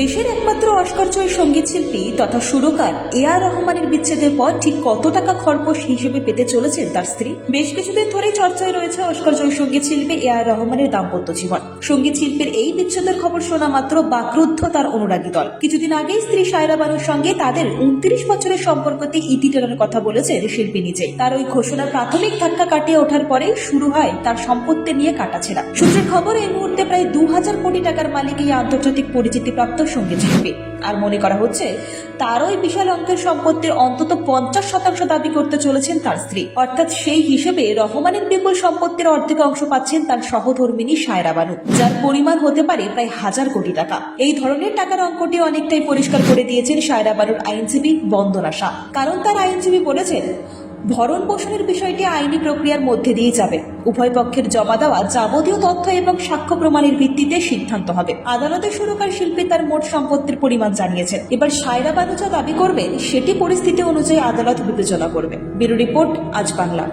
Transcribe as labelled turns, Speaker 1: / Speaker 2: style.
Speaker 1: দেশের একমাত্র অস্কারজয়ী সংগীত শিল্পী তথা সুরকার এ আর রহমানের বিচ্ছেদের পর ঠিক কত টাকা খরপোশ হিসেবে পেতে চলেছেন তার স্ত্রী? বেশ কিছুদিন ধরেই চর্চায় রয়েছে অস্কারজয়ী সংগীত শিল্পী এ আর রহমানের দাম্পত্য জীবন। সংগীত শিল্পীর এই বিচ্ছেদের খবর শোনা মাত্র বাকরুদ্ধ তার অনুরাগী দল। কিছুদিন আগেই স্ত্রী সায়রা বানুর সঙ্গে তাদের উনত্রিশ বছরের সম্পর্কতে ইতি টানার কথা বলেছেন শিল্পী নিজেই। তার ওই ঘোষণার প্রাথমিক ধাক্কা কাটিয়ে ওঠার পরে শুরু হয় তার সম্পত্তি নিয়ে কাটাছেড়া সূত্রের খবর, এই মুহূর্তে প্রায় দু হাজার কোটি টাকার মালিক এই আন্তর্জাতিক পরিচিতিপ্রাপ্ত সংগীত শিল্পী আর মনে করা হচ্ছে তার ওই বিশাল অঙ্কের সম্পত্তির অন্তত পঞ্চাশ শতাংশ দাবি করতে চলেছেন তার স্ত্রী। অর্থাৎ সেই হিসেবে রহমানের বিপুল সম্পত্তির অর্ধেক অংশ পাচ্ছেন তার সহধর্মিনী সায়রা বানু, যার পরিমাণ হতে পারে প্রায় হাজার কোটি টাকা। এই ধরনের টাকার অঙ্কটি অনেকটাই পরিষ্কার করে দিয়েছেন সায়রা বানুর আইনজীবী বন্দনা শাহ। কারণ তার আইনজীবী বলেছেন ভরণ পোষণের বিষয়টি আইনি প্রক্রিয়ার মধ্যে দিয়ে যাবে। উভয় পক্ষের জমা দেওয়া যাবতীয় তথ্য এবং সাক্ষ্য প্রমাণের ভিত্তিতে সিদ্ধান্ত হবে। আদালতে সুরকার শিল্পী তার মোট সম্পত্তির পরিমাণ জানিয়েছেন। এবার সায়রা বাদুচা দাবি করবে সেটি পরিস্থিতি অনুযায়ী আদালত বিবেচনা করবে। ব্যুরো রিপোর্ট, আজ বাংলা।